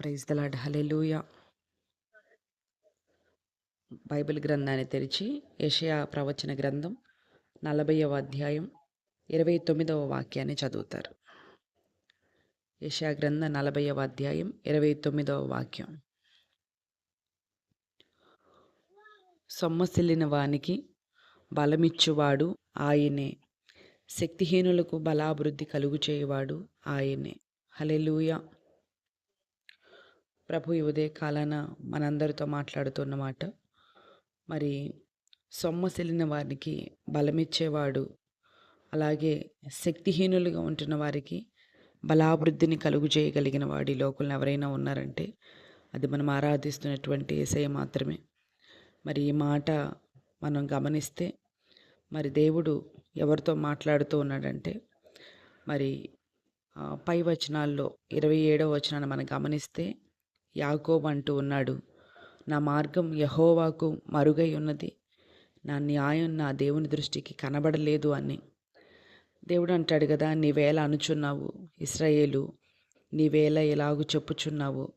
Praise the Lord hallelujah Bible గ్రంథాన్ని తెరిచి Asia ప్రవచన గ్రంథం నలభైవ అధ్యాయం ఇరవై తొమ్మిదవ వాక్యాన్ని చదువుతారు. ఏషియా గ్రంథ నలభైవ అధ్యాయం ఇరవై తొమ్మిదవ వాక్యం. సొమ్మసిల్లిన వానికి బలమిచ్చువాడు ఆయనే. శక్తిహీనులకు బలాభివృద్ధి కలుగు చేయవాడు ఆయనే. హలెలూయా ప్రభు ఈ ఉదయ కాలాన మనందరితో మాట్లాడుతున్నమాట మరి సొమ్మసిల్లిన వారికి బలమిచ్చేవాడు అలాగే శక్తిహీనులుగా ఉంటున్న వారికి బలాభివృద్ధిని కలుగు చేయగలిగిన వాడి లోకంలో ఎవరైనా ఉన్నారంటే అది మనం ఆరాధిస్తున్నటువంటి ఏసయ మాత్రమే. మరి ఈ మాట మనం గమనిస్తే మరి దేవుడు ఎవరితో మాట్లాడుతూ ఉన్నాడంటే మరి పై వచనాల్లో ఇరవై ఏడవ వచనాన్ని మనం గమనిస్తే యాకోబ్ అంటూ ఉన్నాడు నా మార్గం యహోవాకు మరుగై ఉన్నది. నా న్యాయం నా దేవుని దృష్టికి కనబడలేదు అని. దేవుడు అంటాడు కదా నీవేలా అనుచున్నావు ఇస్రాయేలు నీవేలా ఎలాగు చెప్పుచున్నావు?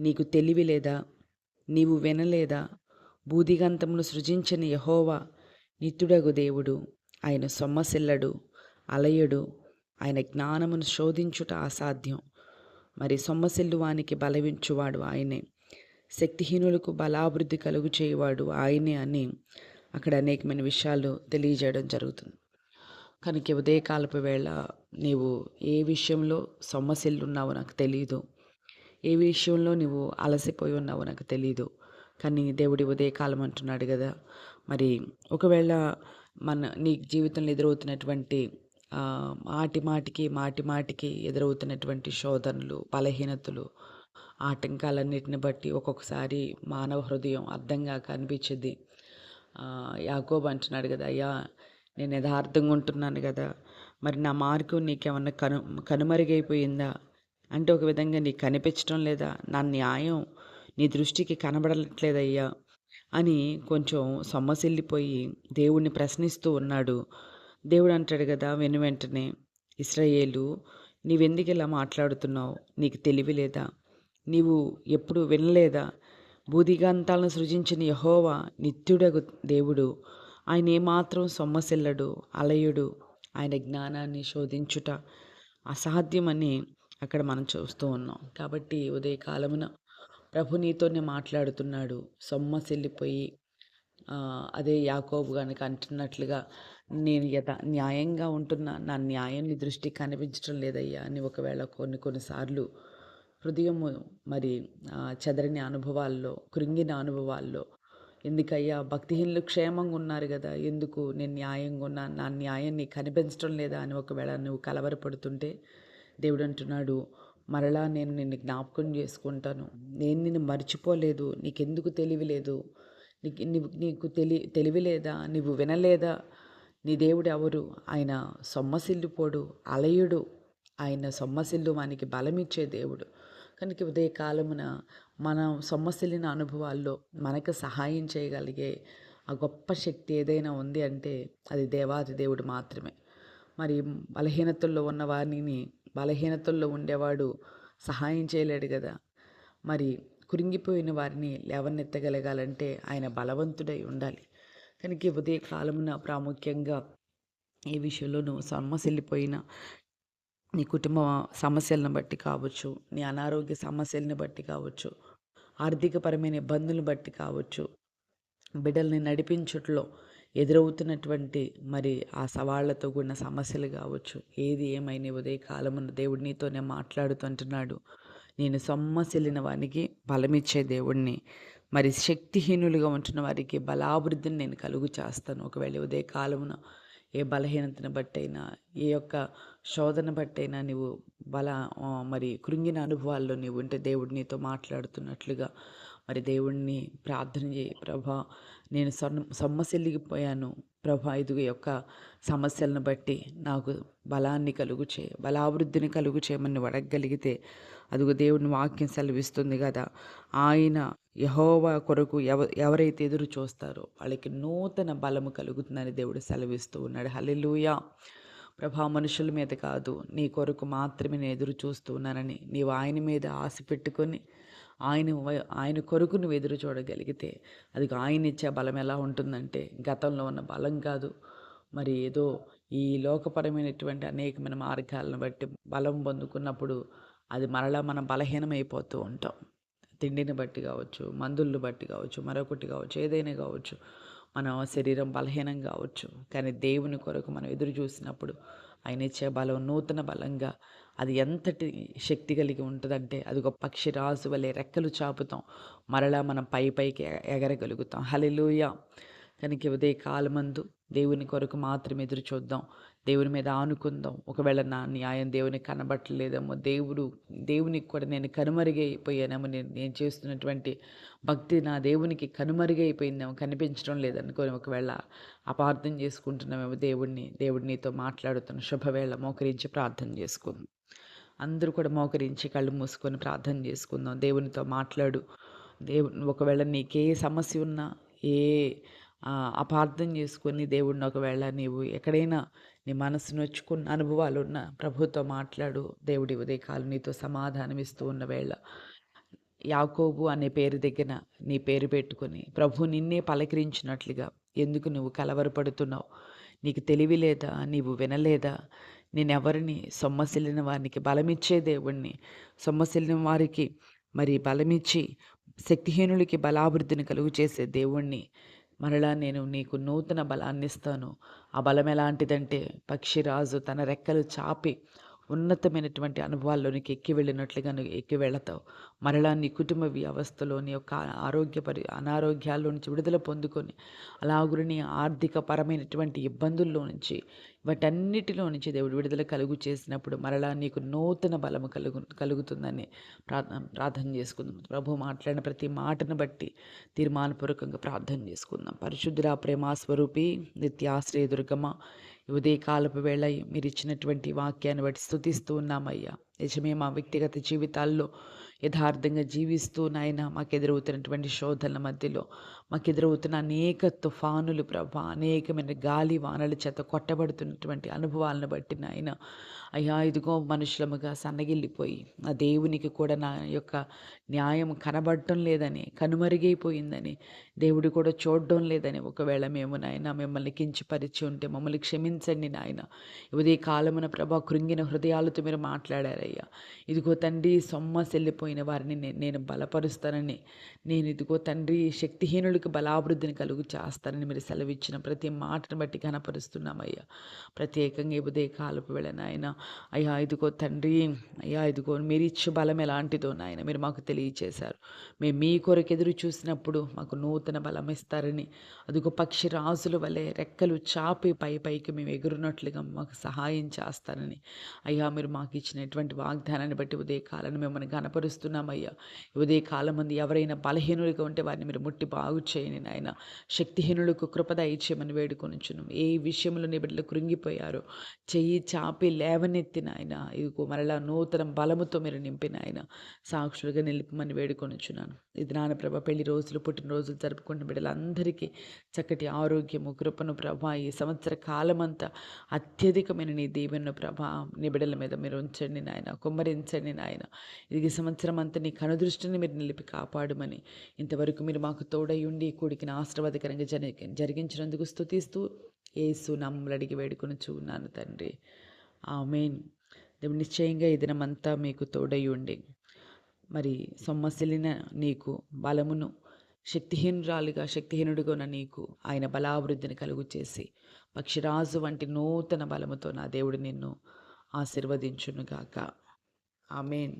నీకు తెలివి లేదా? నీవు వినలేదా? బూదిగంతమును సృజించిన యహోవా నిత్యుడగు దేవుడు. ఆయన సొమ్మసిల్లడు అలయడు. ఆయన జ్ఞానమును శోధించుట అసాధ్యం. మరి సొమ్మసిల్లు వానికి బలవించువాడు ఆయనే. శక్తిహీనులకు బలాభివృద్ధి కలుగు చేయవాడు ఆయనే అని అక్కడ అనేకమైన విషయాలు తెలియజేయడం జరుగుతుంది. కనుక ఉదయకాలపు వేళ నీవు ఏ విషయంలో సొమ్మసిల్లున్నావో నాకు తెలియదు ఏ విషయంలో నువ్వు అలసిపోయి ఉన్నావో నాకు తెలియదు కానీ దేవుడి ఉదయకాలం అంటున్నాడు కదా. మరి ఒకవేళ మన నీ జీవితంలో ఎదురవుతున్నటువంటి మాటి మాటికి మాటి మాటికి ఎదురవుతున్నటువంటి శోధనలు బలహీనతలు ఆటంకాలన్నిటిని బట్టి ఒక్కొక్కసారి మానవ హృదయం అర్థంగా కనిపించింది. యాకోబ్ అంటున్నాడు కదా అయ్యా నేను యథార్థంగా ఉంటున్నాను కదా మరి నా మార్గం నీకేమన్నా కను కనుమరుగైపోయిందా? అంటే ఒక విధంగా నీకు కనిపించడం లేదా? నా న్యాయం నీ దృష్టికి కనబడట్లేదయ్యా అని కొంచెం సొమ్మసిల్లిపోయి దేవుణ్ణి ప్రశ్నిస్తూ ఉన్నాడు. దేవుడు అంటాడు కదా వెను వెంటనే ఇస్రాయేలు నీవెందుకు ఇలా మాట్లాడుతున్నావు? నీకు తెలివి లేదా? నీవు ఎప్పుడు వినలేదా? భూదిగంతాలను సృజించిన యహోవా నిత్యుడగు దేవుడు. ఆయన ఏమాత్రం సొమ్మసిల్లడు అలయుడు. ఆయన జ్ఞానాన్ని శోధించుట అసాధ్యమని అక్కడ మనం చూస్తూ ఉన్నాం. కాబట్టి ఉదయకాలమున ప్రభు నీతోనే మాట్లాడుతున్నాడు. సొమ్మసిల్లిపోయి అదే యాకోబు కనుక అంటున్నట్లుగా నేను యథ న్యాయంగా ఉంటున్నా నా న్యాయం నీ దృష్టికి కనిపించడం లేదయ్యా అని ఒకవేళ కొన్ని కొన్నిసార్లు హృదయము మరి చెదరని అనుభవాల్లో కృంగిన అనుభవాల్లో ఎందుకయ్యా భక్తిహీనులు క్షేమంగా ఉన్నారు కదా ఎందుకు నేను న్యాయంగా ఉన్నా నా న్యాయం నీకు కనిపించడం లేదా అని ఒకవేళ నువ్వు కలవరపడుతుంటే దేవుడు అంటున్నాడు మరలా నేను నిన్ను జ్ఞాపకం చేసుకుంటాను. నేను నిన్ను మర్చిపోలేదు నీకెందుకు తెలివి లేదు నీకు నీకు తెలి తెలివి లేదా నువ్వు వినలేదా నీ దేవుడు ఎవరు? ఆయన సొమ్మసిల్లిపోడు అలయుడు. ఆయన సొమ్మసిల్లు మనకి బలమిచ్చే దేవుడు. కనుక ఉదయ కాలమున సొమ్మసిల్లిన అనుభవాల్లో మనకు సహాయం చేయగలిగే ఆ గొప్ప శక్తి ఏదైనా ఉంది అంటే అది దేవాది దేవుడు మాత్రమే. మరి బలహీనతల్లో ఉన్న వారిని బలహీనతల్లో ఉండేవాడు సహాయం చేయలేడు కదా. మరి కురింగిపోయిన వారిని లేవనెత్తగలగాలంటే ఆయన బలవంతుడై ఉండాలి. కనుక ఉదయకాలమున ఉదయ కాలమున ప్రాముఖ్యంగా ఏ విషయంలో నువ్వు సొమ్మసిల్లిపోయినా నీ కుటుంబ సమస్యలను బట్టి కావచ్చు నీ అనారోగ్య సమస్యలను బట్టి కావచ్చు ఆర్థికపరమైన ఇబ్బందులను బట్టి కావచ్చు బిడ్డల్ని నడిపించట్లో ఎదురవుతున్నటువంటి మరి ఆ సవాళ్ళతో కూడిన సమస్యలు కావచ్చు ఏది ఏమైనా ఉదయ కాలమున దేవుడు నీతోనే మాట్లాడుతుంటున్నాడు నేను సొమ్మసిల్లిన వానికి బలమిచ్చే దేవుణ్ణి. మరి శక్తిహీనులుగా ఉంటున్న వారికి బలాభివృద్ధిని నేను కలుగు చేస్తాను. ఒకవేళ ఉదయ కాలమున ఏ బలహీనతను బట్టైనా ఏ యొక్క శోధన బట్టైనా నీవు బల మరి కృంగిన అనుభవాల్లో నీవు ఉంటే దేవుడు నీతో మాట్లాడుతున్నట్లుగా మరి దేవుణ్ణి ప్రార్థన చేయి. ప్రభా నేను సొన్న సొమ్మసిల్లిగిపోయాను ప్రభా ఇదిగో యొక్క సమస్యలను బట్టి నాకు బలాన్ని కలుగు చే బలాభివృద్ధిని కలుగు చేయమని నువ్వు అడగగలిగితే అదిగో దేవుని వాక్యం సెలవిస్తుంది కదా. ఆయన యహోవా కొరకు ఎవ ఎవరైతే ఎదురు చూస్తారో వాళ్ళకి నూతన బలము కలుగుతుందని దేవుడు సెలవిస్తూ ఉన్నాడు. హల్లెలూయా. ప్రభా మనుషుల మీద కాదు నీ కొరకు మాత్రమే నేను ఎదురు చూస్తూ ఉన్నానని నీవు ఆయన మీద ఆశ పెట్టుకొని ఆయన ఆయన కొరకు నువ్వు ఎదురు చూడగలిగితే అది ఆయన ఇచ్చే బలం ఎలా ఉంటుందంటే గతంలో ఉన్న బలం కాదు మరి ఏదో ఈ లోకపరమైనటువంటి అనేకమైన మార్గాలను బట్టి బలం పొందుకున్నప్పుడు అది మరలా మనం బలహీనమైపోతూ ఉంటాం. తిండిని బట్టి కావచ్చు మందులను బట్టి కావచ్చు మరొకటి కావచ్చు ఏదైనా కావచ్చు. మన శరీరం బలహీనం కావచ్చు. కానీ దేవుని కొరకు మనం ఎదురు చూసినప్పుడు ఆయన ఇచ్చే బలం నూతన బలంగా అది ఎంతటి శక్తి కలిగి ఉంటుందంటే అది ఒక పక్షి రాజు వలె రెక్కలు చాపుతాం. మరలా మనం పై పైకి ఎగరగలుగుతాం. హలిలూయ కనుక ఉదయ కాలమందు దేవుని కొరకు మాత్రం ఎదురు చూద్దాం. దేవుని మీద ఆనుకుందాం. ఒకవేళ నా న్యాయం దేవుని కనబట్టలేదేమో దేవుడు దేవునికి కూడా నేను కనుమరుగైపోయానేమో నేను నేను చేస్తున్నటువంటి భక్తి నా దేవునికి కనుమరుగైపోయిందేమో కనిపించడం లేదనుకొని ఒకవేళ అపార్థం చేసుకుంటున్నామేమో దేవుడిని దేవుడు నీతో మాట్లాడుతున్న శుభవేళ మోకరించి ప్రార్థన చేసుకుందాం. అందరూ కూడా మోకరించి కళ్ళు మూసుకొని ప్రార్థన చేసుకుందాం. దేవునితో మాట్లాడు. దేవు ఒకవేళ నీకే సమస్య ఉన్నా ఏ అపార్థం చేసుకొని దేవుడిని ఒకవేళ నీవు ఎక్కడైనా నీ మనసు నొచ్చుకున్న అనుభవాలు ఉన్న ప్రభుతో మాట్లాడు. దేవుడి ఉదయకాలు నీతో సమాధానం ఇస్తూ ఉన్న వేళ యాకోబు అనే పేరు దగ్గర నీ పేరు పెట్టుకొని ప్రభు నిన్నే పలకరించినట్లుగా ఎందుకు నువ్వు కలవరపడుతున్నావు? నీకు తెలివి లేదా? నీవు వినలేదా? నేనెవరిని? సొమ్మసిల్లిన వారికి బలమిచ్చే దేవుణ్ణి. సొమ్మసిల్లిన వారికి మరి బలమిచ్చి శక్తిహీనులకి బలాభివృద్ధిని కలుగు చేసే దేవుణ్ణి. మరలా నేను నీకు నూతన బలాన్ని ఇస్తాను ఆ బలం ఎలాంటిదంటే పక్షిరాజు తన రెక్కలు చాపి ఉన్నతమైనటువంటి అనుభవాల్లోనికి ఎక్కి వెళ్ళినట్లుగా నువ్వు ఎక్కి వెళతావు. మరలా నీ కుటుంబ వ్యవస్థలోని ఒక యొక్క ఆరోగ్య పరి అనారోగ్యాల్లో నుంచి విడుదల పొందుకొని అలాగురిని నీ ఆర్థిక పరమైనటువంటి ఇబ్బందుల్లో నుంచి వాటన్నిటిలో నుంచి దేవుడు విడుదల కలుగు చేసినప్పుడు మరలా నీకు నూతన బలము కలుగు కలుగుతుందని ప్రార్థన ప్రార్థన చేసుకుందాం. ప్రభు మాట్లాడిన ప్రతి మాటను బట్టి తీర్మానపూర్వకంగా ప్రార్థన చేసుకుందాం. పరిశుద్ధుల ప్రేమ స్వరూపి నిత్యాశ్రయ దుర్గమ్మ ఉదయ ఉదయకాలపు వేళ మీరు ఇచ్చినటువంటి వాక్యాన్ని బట్టి స్థుతిస్తూ ఉన్నామయ్యా. నిజమే మా వ్యక్తిగత జీవితాల్లో యథార్థంగా జీవిస్తూ నాయన మాకు ఎదురవుతున్నటువంటి శోధనల మధ్యలో మాకు ఎదురవుతున్న అనేక తుఫానులు ప్రభా అనేకమైన గాలి వానల చేత కొట్టబడుతున్నటువంటి అనుభవాలను బట్టి నాయన అయ్యా ఇదిగో మనుషులముగా సన్నగిల్లిపోయి ఆ దేవునికి కూడా నా యొక్క న్యాయం కనబడటం లేదని కనుమరుగైపోయిందని దేవుడు కూడా చూడడం లేదని ఒకవేళ మేము నాయన మిమ్మల్ని కించిపరిచి ఉంటే మమ్మల్ని క్షమించండి నాయన. ఉదయ కాలమున ప్రభా కృంగిన హృదయాలతో మీరు మాట్లాడారయ్యా. ఇదిగో తండ్రి సొమ్మసెల్లిపోయిన వారిని నేను బలపరుస్తానని నేను ఇదిగో తండ్రి శక్తిహీనులకు బలాభివృద్ధిని కలుగు చేస్తానని మీరు సెలవిచ్చిన ప్రతి మాటను బట్టి కనపరుస్తున్నామయ్యా ప్రత్యేకంగా ఉదయ కాలపు వేళ నాయన అయ్యా ఇదిగో తండ్రి అయ్యా ఇదిగో మీరు ఇచ్చే బలం ఎలాంటిదో నాయన మీరు మాకు తెలియచేశారు. మేము మీ కొరకు ఎదురు చూసినప్పుడు మాకు నూతన బలం ఇస్తారని. అదిగో పక్షి రాజుల వలె రెక్కలు చాపి పై పైకి మేము ఎగురున్నట్లుగా మాకు సహాయం చేస్తారని. అయ్యా మీరు మాకు ఇచ్చినటువంటి వాగ్దానాన్ని బట్టి ఉదయ కాలాన్ని మిమ్మల్ని గనపరుస్తున్నామయ్యా ఈ ఉదయ కాలం మంది ఎవరైనా బలహీనులుగా ఉంటే వారిని మీరు ముట్టి బాగు చేయని నాయన. శక్తిహీనులకు కృపద ఇచ్చేయమని వేడుకొని ఏ విషయంలో నీ బిడ్డలు కృంగిపోయారో చెయ్యి చాపి లేవనెత్తిన ఆయన. ఇదిగో మరలా నూతన బలముతో మీరు నింపిన ఆయన. సాక్షులుగా నిలిపమని వేడుకొనిచున్నాను. ఇది నానప్రభ పెళ్ళి రోజులు పుట్టినరోజులు జరుపుకున్న బిడ్డలందరికీ చక్కటి ఆరోగ్యము కృపను ప్రభ ఈ సంవత్సర కాలమంతా అత్యధికమైన నీ దీవెన ప్రభా నీ బిడ్డల మీద మీరు ఉంచండి నాయన. కుమ్మరించండి నాయన. ఇది ఈ సంవత్సరం అంతా నీ కనుదృష్టిని మీరు నిలిపి కాపాడమని ఇంతవరకు మీరు మాకు తోడై ఉండి కూడికిన ఆశీర్వాదకరంగా జరిగి జరిగించినందుకు స్థుతిస్తూ ఏసు నమ్మలు అడిగి వేడుకొని చూన్నాను తండ్రి. ఆమెన్. దేవుడు నిశ్చయంగా ఈ దినమంతా మీకు తోడై ఉండి మరి సొమ్మసిలిన నీకు బలమును శక్తిహీనురాలిగా శక్తిహీనుడిగా నీకు ఆయన బలాభివృద్ధిని కలుగు చేసి పక్షిరాజు వంటి నూతన బలముతో నా దేవుడు నిన్ను ఆశీర్వదించునుగాక. ఆమెన్.